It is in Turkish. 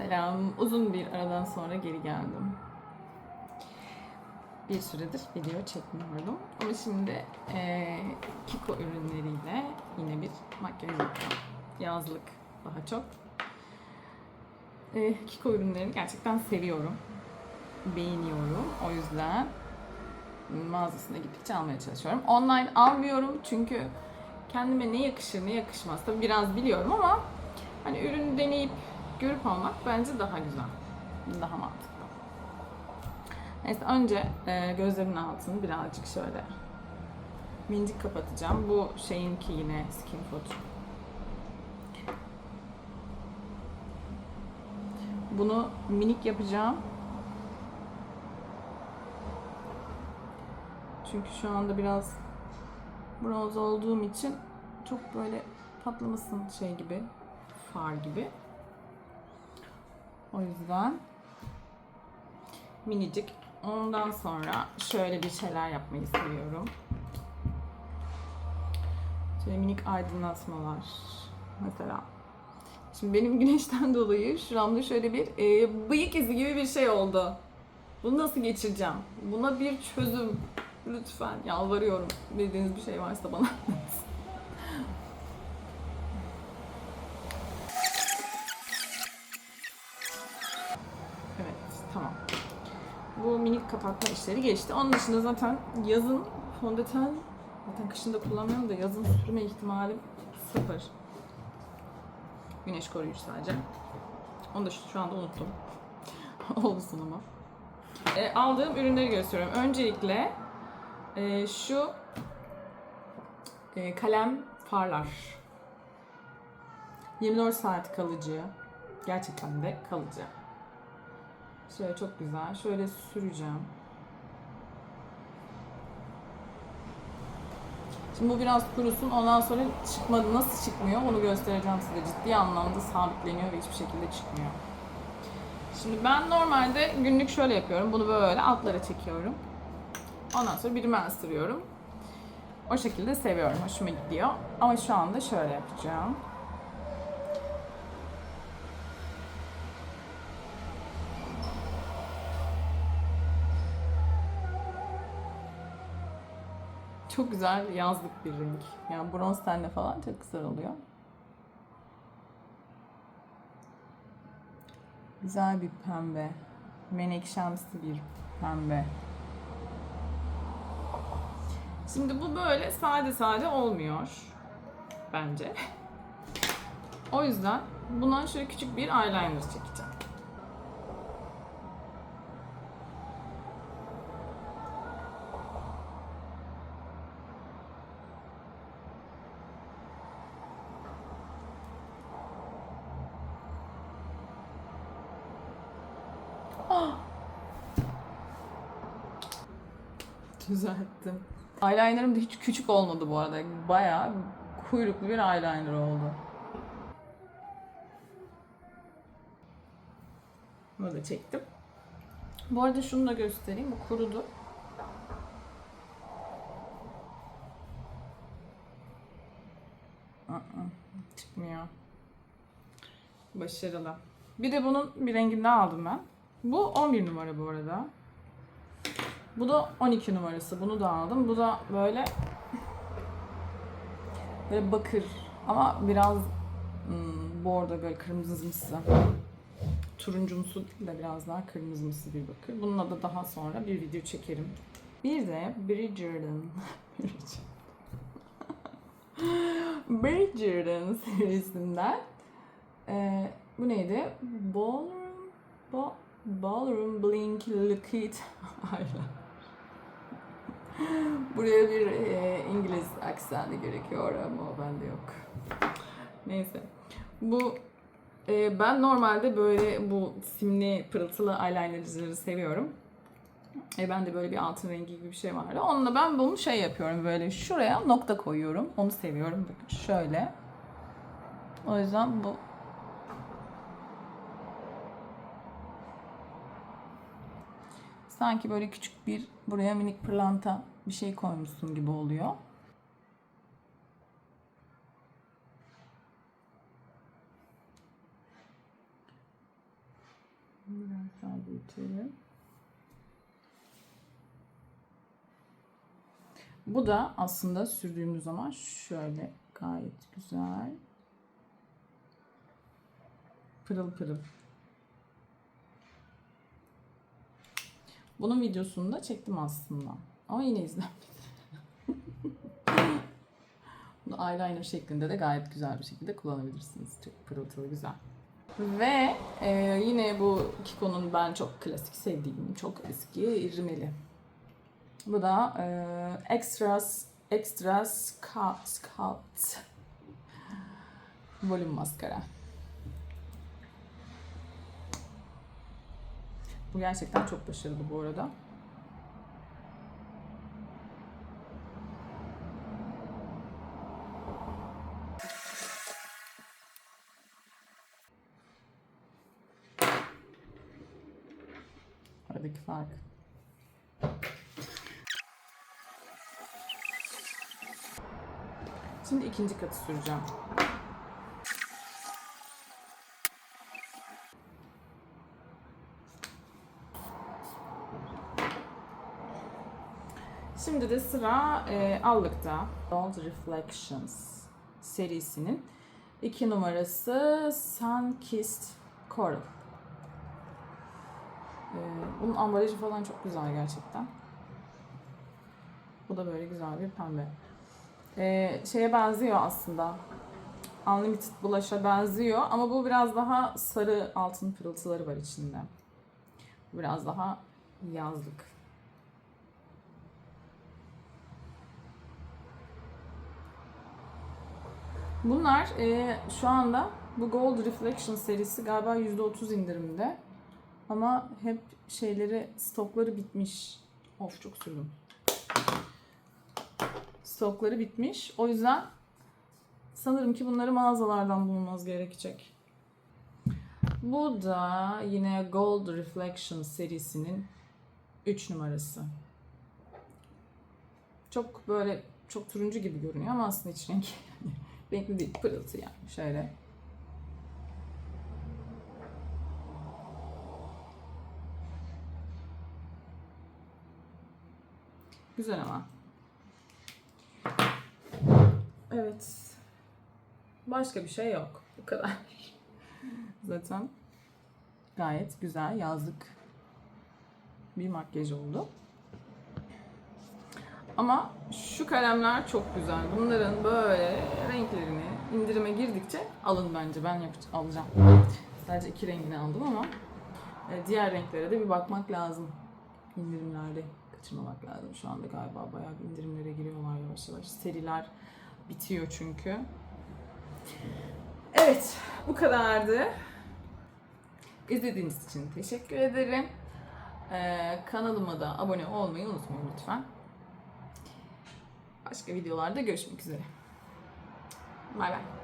Selam. Uzun bir aradan sonra geri geldim. Bir süredir video çekmiyordum. Ama şimdi eee, Kiko ürünleriyle yine bir makyaj yapacağım. Yazlık daha çok. Eee, Kiko ürünlerini gerçekten seviyorum. Beğeniyorum. O yüzden mağazasına gittikçe almaya çalışıyorum. Online almıyorum çünkü kendime ne yakışır ne yakışmaz tabii biraz biliyorum ama hani ürünü deneyip görüp almak bence daha güzel. Daha mantıklı. Neyse önce e, gözlerimin altını birazcık şöyle minicik kapatacağım. Bu şeyinki yine Skin Food. Bunu minik yapacağım. Çünkü şu anda biraz bronz olduğum için çok böyle patlamasın şey gibi, far gibi. O yüzden minicik. Ondan sonra şöyle bir şeyler yapmayı seviyorum. Şöyle minik aydınlatmalar. Mesela Şimdi benim güneşten dolayı şuramda şöyle bir e, bıyık izi gibi bir şey oldu. Bunu nasıl geçireceğim? Buna bir çözüm. Lütfen yalvarıyorum. Bildiğiniz bir şey varsa bana Minik kapatma işleri geçti. Onun dışında zaten yazın fondöten zaten kışında kullanmıyorum da yazın sürme ihtimalim sıfır. Güneş koruyucu sadece. Onu da şu anda unuttum. Olsun ama. E, aldığım ürünleri gösteriyorum. Öncelikle e, şu e, kalem farlar. 24 saat kalıcı. Gerçekten de kalıcı. Şöyle çok güzel. Şöyle süreceğim. Şimdi bu biraz kurusun. Ondan sonra çıkmadı. Nasıl çıkmıyor onu göstereceğim size. Ciddi anlamda sabitleniyor ve hiçbir şekilde çıkmıyor. Şimdi ben normalde günlük şöyle yapıyorum. Bunu böyle altlara çekiyorum. Ondan sonra bir rimel sürüyorum. O şekilde seviyorum. Hoşuma gidiyor. Ama şu anda şöyle yapacağım. Çok güzel yazlık bir renk. Yani bronz tenle falan çok güzel oluyor. Güzel bir pembe. Menekşemsi bir pembe. Şimdi bu böyle sade sade olmuyor. Bence. O yüzden buna şöyle küçük bir eyeliner çekeceğim. Düzelttim. Eyelinerım da hiç küçük olmadı bu arada. Bayağı kuyruklu bir eyeliner oldu. Bunu da çektim. Bu arada şunu da göstereyim. Bu kurudu. Aa, çıkmıyor. Başarılı. Bir de bunun bir rengini daha aldım ben. Bu 11 numara bu arada. Bu da 12 numarası. Bunu da aldım. Bu da böyle böyle bakır ama biraz hmm, bordo böyle kırmızımsı. Turuncumsu da biraz daha kırmızımsı bir bakır. Bununla da daha sonra bir video çekerim. Bir de Bridgerton. Bridgerton serisinden ee, bu neydi? Ballroom Ba- Ballroom Blink Liquid Eyeliner. Buraya bir e, İngiliz aksanı gerekiyor ama o bende yok. Neyse. Bu e, ben normalde böyle bu simli pırıltılı eyelinerları seviyorum. E, ben de böyle bir altın rengi gibi bir şey vardı. Onunla ben bunu şey yapıyorum böyle şuraya nokta koyuyorum. Onu seviyorum. Bakın şöyle. O yüzden bu sanki böyle küçük bir buraya minik pırlanta bir şey koymuşsun gibi oluyor. Biraz daha büyütelim. Bu da aslında sürdüğümüz zaman şöyle gayet güzel. Pırıl pırıl. Bunun videosunu da çektim aslında. Ama yine izlenmedi. Bunu eyeliner şeklinde de gayet güzel bir şekilde kullanabilirsiniz. Çok pırıltılı güzel. Ve e, yine bu Kiko'nun ben çok klasik sevdiğim, çok eski rimeli. Bu da e, Extras Extra Sculpt, Sculpt volüm maskara. Bu gerçekten çok başarılı bu arada. Aradaki fark. Şimdi ikinci katı süreceğim. Şimdi de sıra e, allıkta. Gold Reflections serisinin iki numarası Sun Kissed Coral. E, bunun ambalajı falan çok güzel gerçekten. Bu da böyle güzel bir pembe. E, şeye benziyor aslında. Unlimited Blush'a benziyor ama bu biraz daha sarı altın pırıltıları var içinde. Biraz daha yazlık. Bunlar e, şu anda bu Gold Reflection serisi galiba %30 indirimde. Ama hep şeyleri, stokları bitmiş. Of çok sürdüm. Stokları bitmiş. O yüzden sanırım ki bunları mağazalardan bulmamız gerekecek. Bu da yine Gold Reflection serisinin 3 numarası. Çok böyle çok turuncu gibi görünüyor ama aslında iç renk renkli değil, pırıltı yani şöyle. Güzel ama. Evet. Başka bir şey yok. Bu kadar. Zaten gayet güzel yazlık bir makyaj oldu. Ama şu kalemler çok güzel. Bunların böyle renklerini indirime girdikçe alın bence. Ben alacağım. Sadece iki rengini aldım ama e, diğer renklere de bir bakmak lazım. İndirimlerde kaçırmamak lazım. Şu anda galiba bayağı indirimlere giriyorlar yavaş yavaş. Seriler bitiyor çünkü. Evet, bu kadardı. İzlediğiniz için teşekkür ederim. Ee, kanalıma da abone olmayı unutmayın lütfen. Başka videolarda görüşmek üzere. Bay bay.